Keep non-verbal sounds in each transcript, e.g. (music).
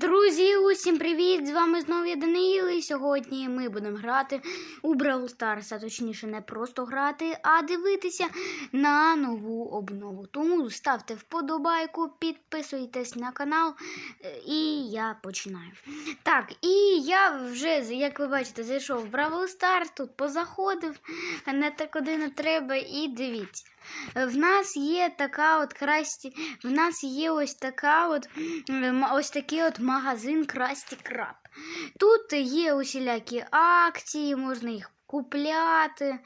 Друзі, усім привіт! З вами знову я Даниїл, і сьогодні ми будемо грати у Brawl Stars, а точніше не просто грати, а дивитися на нову обнову. Тому ставте вподобайку, підписуйтесь на канал, е, і я починаю. Так, і я вже, як ви бачите, зайшов в Brawl Stars, тут позаходив, не так куди не треба, і дивіться. В нас є така от красті, в нас є ось така от м, ось такий от магазин Красті Краб. Тут є усілякі акції, можна їх купляти.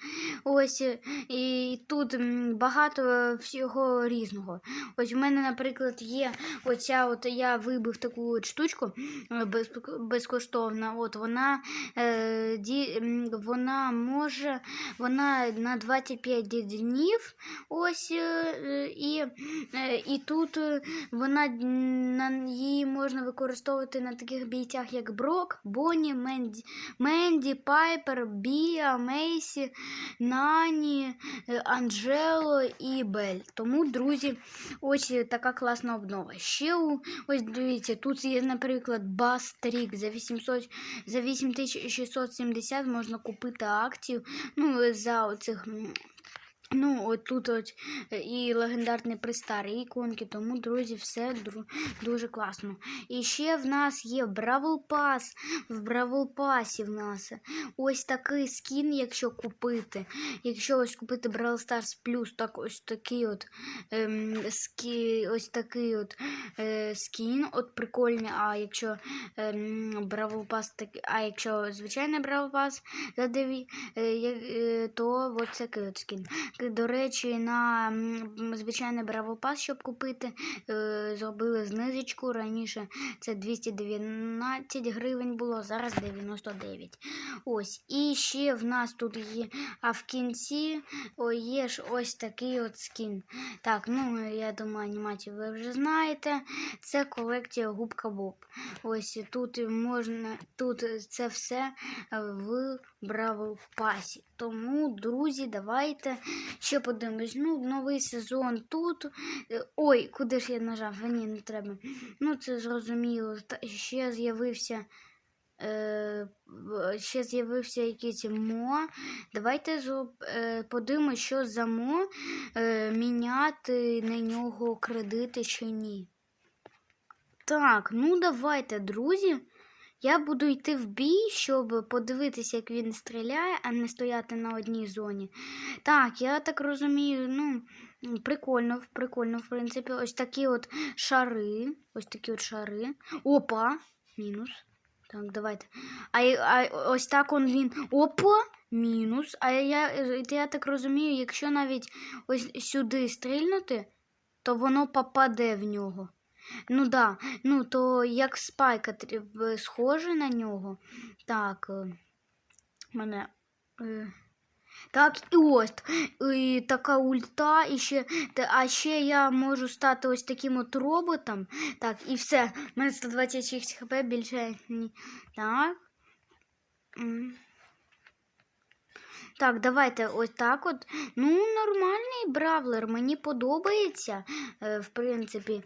Ось і тут багато всього різного. Ось у мене, наприклад, є оця, от я вибив таку штучку е, без, безкоштовно. От вона, е, ді, вона може, вона на 25 днів. Ось е, е, і, е, і тут е, вона на її можна використовувати на таких бійцях, як Брок, Бонні, Менді, Менді Пайпер, Біа, Мейсі, Нані, е, Анджело і Бель. Тому, друзі, ось така класна обнова. Ще ось дивіться, тут є, наприклад, Бас Трік за 800, за 8670 можна купити акцію. Ну, за оцих. Ну, от тут от е, і легендарний пристар, іконки, тому, друзі, все дуже класно. І ще в нас є Бравл Пас. В Бравл Пасі в нас ось такий скін, якщо купити. Якщо ось купити Бравл Старс Плюс, так ось такий от ем, скі, ось такий от е, скін, от прикольний. А якщо ем, Бравл Пас, так, а якщо звичайний Бравл Пас за деві, е, е, то ось такий от скін. До речі, на звичайний Бравл Пас, щоб купити, е, зробили знизочку. Раніше це 219 гривень було, зараз 99. Ось. І ще в нас тут є, а в кінці є ж ось такий от скін. Так, ну я думаю, анімацію ви вже знаєте. Це колекція Губка Боб. Ось тут можна, тут це все в Бравл Пасі. Тому, друзі, давайте ще подивимось. Ну, новий сезон тут. Е, Ой, куди ж я нажав? Ні, не треба. Ну, це зрозуміло. Ще з'явився. Е, ще з'явився якийсь мо. Давайте е, подивимось, що за мо е, міняти на нього кредити чи ні. Так, ну давайте, друзі. Я буду йти в бій, щоб подивитися, як він стріляє, а не стояти на одній зоні. Так, я так розумію, ну, прикольно, прикольно, в принципі. Ось такі от шари. Ось такі от шари. Опа! Мінус. Так, давайте. А, а ось так он він. Опа! Мінус. А я, я так розумію, якщо навіть ось сюди стрільнути, то воно попаде в нього. Ну да, ну то як спайка схоже на нього. Так, е, мене. Е, так, і ось і така ульта, і ще, а ще я можу стати ось таким от роботом. Так, і все. У мене 126 хп більше. Так. Так, давайте ось так от. Ну, нормальний бравлер, мені подобається, е, в принципі.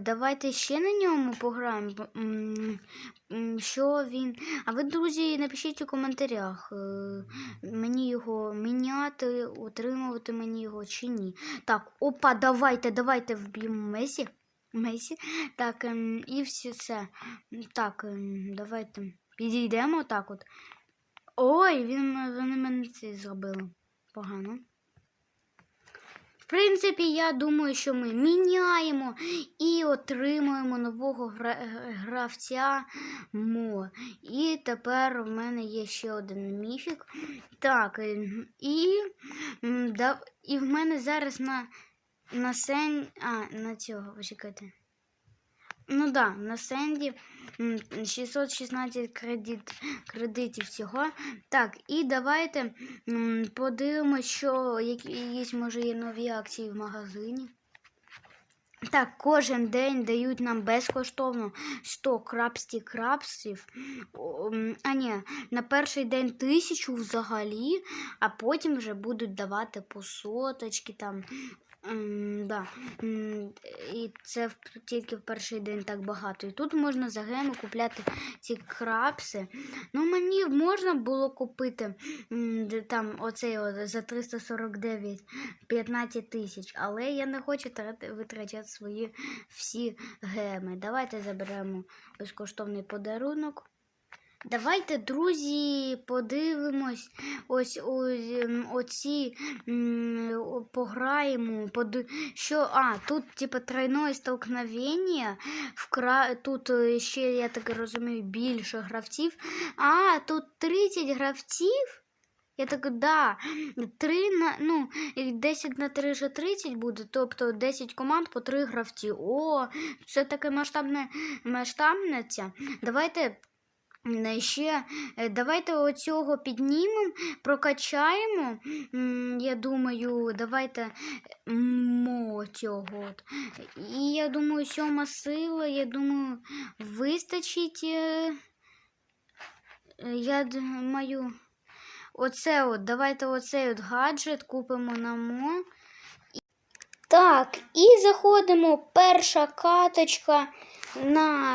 Давайте ще на ньому пограємо. Що він. А ви, друзі, напишіть у коментарях, е, мені його міняти, утримувати мені його чи ні. Так, опа, давайте, давайте вб'ємо Месі. Месі. Так, ем, і все це. Так, ем, давайте підійдемо так от. Ой, він, вони мене це зробили. Погано. В принципі, я думаю, що ми міняємо і отримуємо нового гра- гравця Мо. І тепер в мене є ще один міфік. Так, е, і, да, і в мене зараз на, на сен... А, на цього, почекайте. Ну да, на Сенді 616 кредит, кредитів всього. Так, і давайте подивимося, що які є, може, є нові акції в магазині. Так, кожен день дають нам безкоштовно 100 крабсті крабсів. О, м, А ні, на перший день тисячу взагалі, а потім вже будуть давати по соточки там. Да. І це тільки в перший день так багато. І тут можна за геми купляти ці крапси. Ну, мені можна було купити де там оцей от за 349 15 тисяч, але я не хочу витрачати свої всі геми. Давайте заберемо безкоштовний подарунок. Давайте, друзі, подивимось ось о, ем, оці пограємо. Поди... Що, а, тут типу тройное столкновення. Вкра... Тут е, ще, я так розумію, більше гравців. А, тут 30 гравців. Я так, да, 3 на, ну, 10 на 3 вже 30 буде, тобто 10 команд по 3 гравці. О, це таке масштабне, масштабне ця. Давайте Ще е, давайте оцього піднімемо, прокачаємо. Я думаю, давайте мо цього. І я думаю, сьома сила, я думаю, вистачить. е, е, Я думаю, оце от, давайте оцей от гаджет купимо на мо. Так, і заходимо перша каточка на,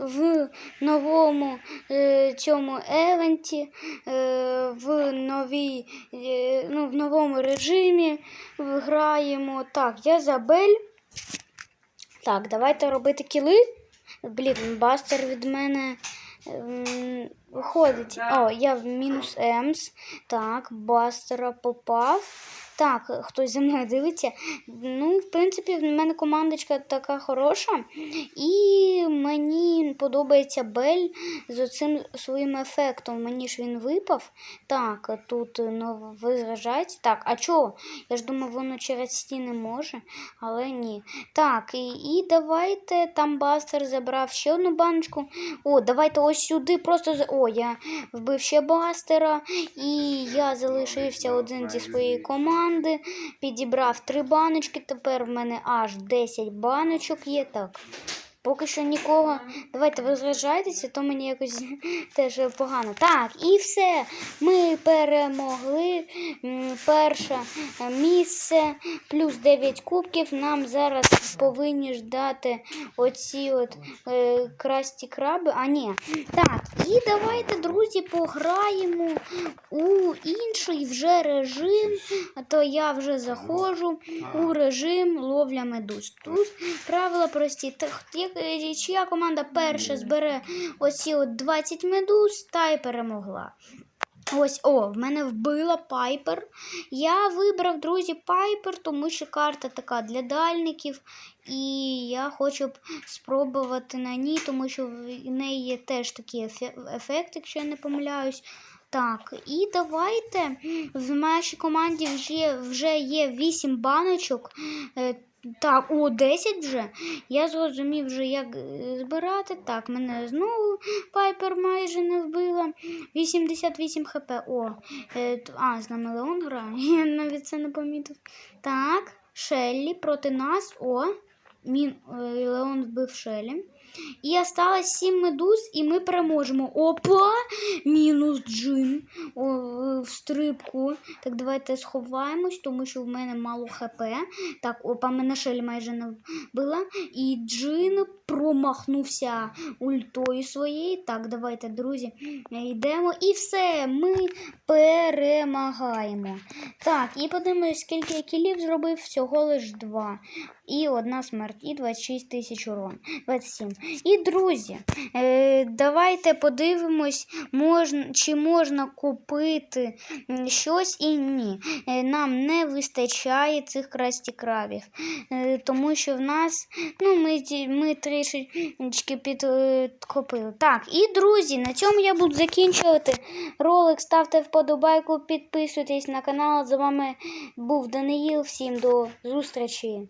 в новому е, цьому евенті, е, в, новій, е, ну, в новому режимі граємо. Так, я Забель. Так, давайте робити кіли. Блін, бастер від мене виходить. О, я в мінус Емс. Так, бастера попав. Так, хтось за мною дивиться. Ну, в принципі, в мене командочка така хороша. І мені подобається Бель з цим своїм ефектом. Мені ж він випав. Так, тут ну, визражається. Так, а чого? Я ж думав, воно через стіни може, але ні. Так, і, і давайте там бастер забрав ще одну баночку. О, давайте ось сюди просто. за- О, я вбив ще бастера. І я залишився один зі своєї команди. Підібрав три баночки. Тепер в мене аж 10 баночок є. Так. Поки що нікого. Давайте ви зражайтеся, то мені якось (laughs) теж погано. Так, і все. Ми перемогли. Перше місце, плюс 9 кубків. Нам зараз повинні ждати оці от е, красті краби. А ні. Так, і давайте, друзі, пограємо у інший вже режим. То я вже заходжу у режим ловля медуз. Тут правила прості. Як- Чия команда перша збере оці от 20 медуз, та й перемогла. Ось, о, в мене вбила Пайпер. Я вибрав, друзі, Пайпер, тому що карта така для дальників. І я хочу б спробувати на ній, тому що в неї є теж такий ефе- ефект, якщо я не помиляюсь. Так, і давайте в нашій команді вже, вже є 8 баночок. Так, о, 10 вже. Я зрозумів вже, як е, збирати. Так, мене знову Пайпер майже не вбила. 88 хп. О, е, а, з нами Леон грає. (laughs) Я навіть це не помітив. Так, Шеллі проти нас. О, Мін, е, Леон вбив Шеллі. І осталось 7 медуз, і ми переможемо. Опа! Мінус джин О, в стрибку. Так, давайте сховаємось, тому що в мене мало хп. Так, опа, мене Шеллі майже не вбила. І джин промахнувся ультою своєю. Так, давайте, друзі, йдемо. І все, ми перемагаємо. Так, і подивимось, скільки я кілів зробив, всього лиш два. І одна смерть, і 26 тисяч урон. 27. І, друзі, е, давайте подивимось, можна, чи можна купити щось і ні. Е, нам не вистачає цих красті крабів. Е, тому що в нас, ну, ми, ми трішечки підкопили. Так, і друзі, на цьому я буду закінчувати ролик. Ставте вподобайку, підписуйтесь на канал. З вами був Даниїл. Всім до зустрічі.